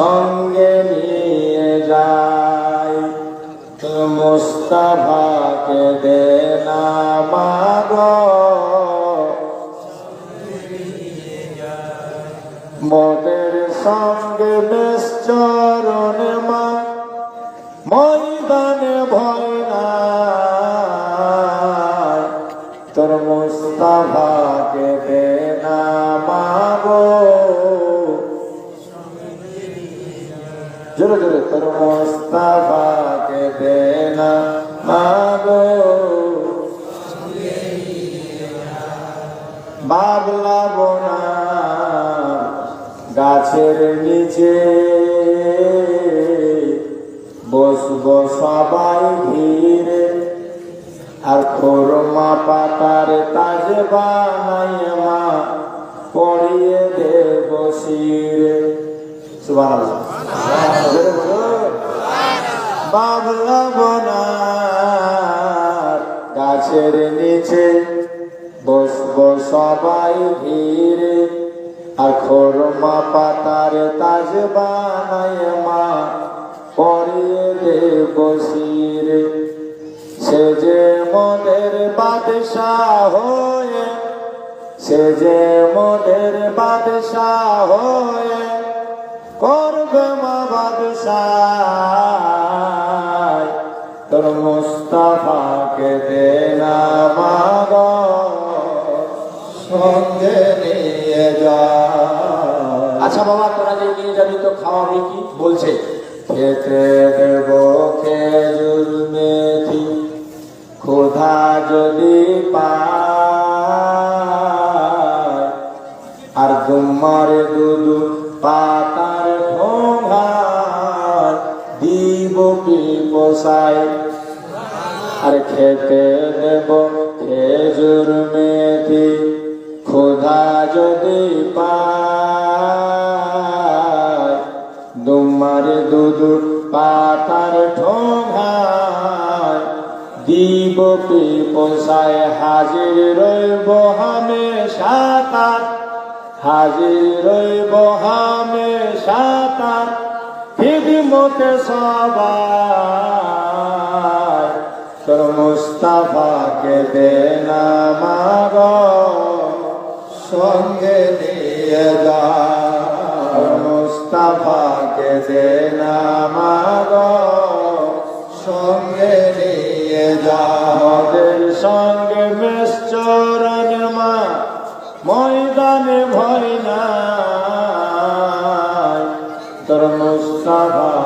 সঙ্গে নিয়ে যাই। মুস্তাফাকে দে না মাগ। মদের সঙ্গে বেশ চরণে মা, ময়দানে ভয় না তোর মুস্তাফাকে দে না মাগো। জোরে জোরে তোর মুস্তাফাকে দে না মাগো বাবলা বোনা গাছের নিচে। বসবো সবাই ভিড়ে। আর খোরমা পাতার তাজ বানাই মা পড়িয়ে দে বসিরে সুবাহ বাবলা বনার গাছের নিচে বসবো সবাই ভিড়ে। আর খোরমা পাতার তাজ বানাই মা, পরিয়ে দে বসিরে সে যে মনের বাদশাহ হয়ে, সে যে মনের বাদশাহ হয়ে করবে মা বাদশাহ তোর মুস্তাফাকে দে না মাগ, সঙ্গে নিয়ে যা। আচ্ছা বাবা, তোরা যে নিয়ে যাবি তো খাওয়াবি কি? বলছে, খেতে দেব খেজুর মেথি ক্ষুধা যদি পায়, আর তোমার দুদু পাতার পোষায় আর খেতে দেব খেজুর মেথি ক্ষুধা যদি পায়। দুমার দুদু পাতার ঠোঙায়, দিব পোষায়? হাজির রইব হামে সাতার হাজির রইব হামে সাতার খিদমতে সবাই মুস্তাফাকে মাগ, সঙ্গে নিয়ে যা মুস্তাফাকে মাগ, সঙ্গে নিয়ে যা সঙ্গে বেশ চরণ মা ময়দানে ভয় না তোর মুস্তাফাকে দে